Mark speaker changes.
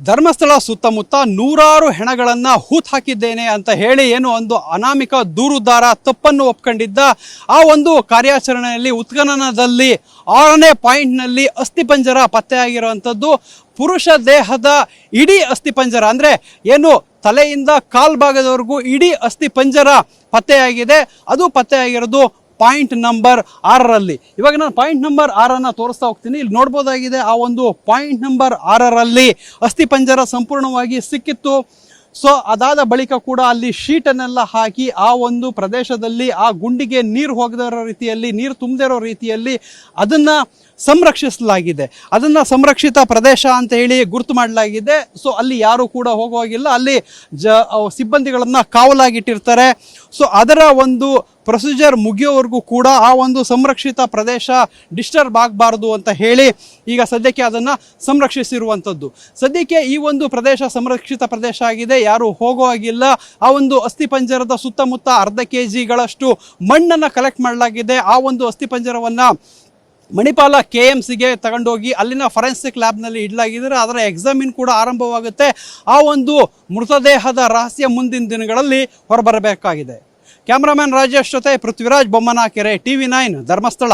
Speaker 1: ಧರ್ಮಸ್ಥಳ ಸುತ್ತಮುತ್ತ ನೂರಾರು ಹೆಣಗಳನ್ನ ಹೂತ್ ಹಾಕಿದ್ದೇನೆ ಅಂತ ಹೇಳಿ ಏನು ಒಂದು ಅನಾಮಿಕ ದೂರುದಾರ ತಪ್ಪನ್ನು ಒಪ್ಕೊಂಡಿದ್ದ ಆ ಒಂದು ಕಾರ್ಯಾಚರಣೆಯಲ್ಲಿ ಉತ್ಖನನದಲ್ಲಿ ಆರನೇ ಪಾಯಿಂಟ್ನಲ್ಲಿ ಅಸ್ಥಿಪಂಜರ ಪತ್ತೆಯಾಗಿರುವಂಥದ್ದು. ಪುರುಷ ದೇಹದ ಇಡೀ ಅಸ್ಥಿಪಂಜರ ಅಂದರೆ ಏನು ತಲೆಯಿಂದ ಕಾಲ್ಭಾಗದವರೆಗೂ ಇಡೀ ಅಸ್ಥಿಪಂಜರ ಪತ್ತೆಯಾಗಿದೆ. ಅದು ಪತ್ತೆಯಾಗಿರೋದು ಪಾಯಿಂಟ್ ನಂಬರ್ ಆರರಲ್ಲಿ. ಇವಾಗ ನಾನು ಪಾಯಿಂಟ್ ನಂಬರ್ ಆರನ್ನು ತೋರಿಸ್ತಾ ಹೋಗ್ತೀನಿ. ಇಲ್ಲಿ ನೋಡ್ಬೋದಾಗಿದೆ ಆ ಒಂದು ಪಾಯಿಂಟ್ ನಂಬರ್ ಆರರಲ್ಲಿ ಅಸ್ಥಿಪಂಜರ ಸಂಪೂರ್ಣವಾಗಿ ಸಿಕ್ಕಿತ್ತು. ಸೊ ಅದಾದ ಬಳಿಕ ಕೂಡ ಅಲ್ಲಿ ಶೀಟನ್ನೆಲ್ಲ ಹಾಕಿ ಆ ಒಂದು ಪ್ರದೇಶದಲ್ಲಿ ಆ ಗುಂಡಿಗೆ ನೀರು ಹೋಗದಿರೋ ರೀತಿಯಲ್ಲಿ, ನೀರು ತುಂಬದೇ ರೀತಿಯಲ್ಲಿ ಅದನ್ನು ಸಂರಕ್ಷಿಸಲಾಗಿದೆ. ಅದನ್ನು ಸಂರಕ್ಷಿತ ಪ್ರದೇಶ ಅಂತ ಹೇಳಿ ಗುರುತು ಮಾಡಲಾಗಿದೆ. ಸೊ ಅಲ್ಲಿ ಯಾರು ಕೂಡ ಹೋಗುವಾಗಿಲ್ಲ. ಅಲ್ಲಿ ಜ ಸಿಬ್ಬಂದಿಗಳನ್ನು ಕಾವಲಾಗಿಟ್ಟಿರ್ತಾರೆ. ಸೊ ಅದರ ಒಂದು ಪ್ರೊಸೀಜರ್ ಮುಗಿಯೋವರೆಗೂ ಕೂಡ ಆ ಒಂದು ಸಂರಕ್ಷಿತ ಪ್ರದೇಶ ಡಿಸ್ಟರ್ಬ್ ಆಗಬಾರ್ದು ಅಂತ ಹೇಳಿ ಈಗ ಸದ್ಯಕ್ಕೆ ಅದನ್ನು ಸಂರಕ್ಷಿಸಿರುವಂಥದ್ದು. ಸದ್ಯಕ್ಕೆ ಈ ಒಂದು ಪ್ರದೇಶ ಸಂರಕ್ಷಿತ ಪ್ರದೇಶ ಆಗಿದೆ, ಯಾರು ಹೋಗೋ ಹಾಗಿಲ್ಲ. ಆ ಒಂದು ಅಸ್ಥಿಪಂಜರದ ಸುತ್ತಮುತ್ತ ಅರ್ಧ ಕೆ ಜಿಗಳಷ್ಟು ಮಣ್ಣನ್ನು ಕಲೆಕ್ಟ್ ಮಾಡಲಾಗಿದೆ. ಆ ಒಂದು ಅಸ್ಥಿಪಂಜರವನ್ನು ಮಣಿಪಾಲ ಕೆ ಎಂ ಸಿಗೆ ತಗೊಂಡೋಗಿ ಅಲ್ಲಿನ ಫರೆನ್ಸಿಕ್ ಲ್ಯಾಬ್ನಲ್ಲಿ ಇಡಲಾಗಿದ್ದರೆ ಅದರ ಎಕ್ಸಾಮಿನ್ ಕೂಡ ಆರಂಭವಾಗುತ್ತೆ. ಆ ಒಂದು ಮೃತದೇಹದ ರಹಸ್ಯ ಮುಂದಿನ ದಿನಗಳಲ್ಲಿ ಹೊರಬರಬೇಕಾಗಿದೆ. ಕ್ಯಾಮ್ರಾಮನ್ ರಾಜೇಶ್ ಜೊತೆ ಪೃಥ್ವಿರಾಜ್ ಬೊಮ್ಮನ ಟಿವಿ ನೈನ್ ಧರ್ಮಸ್ಥಳ.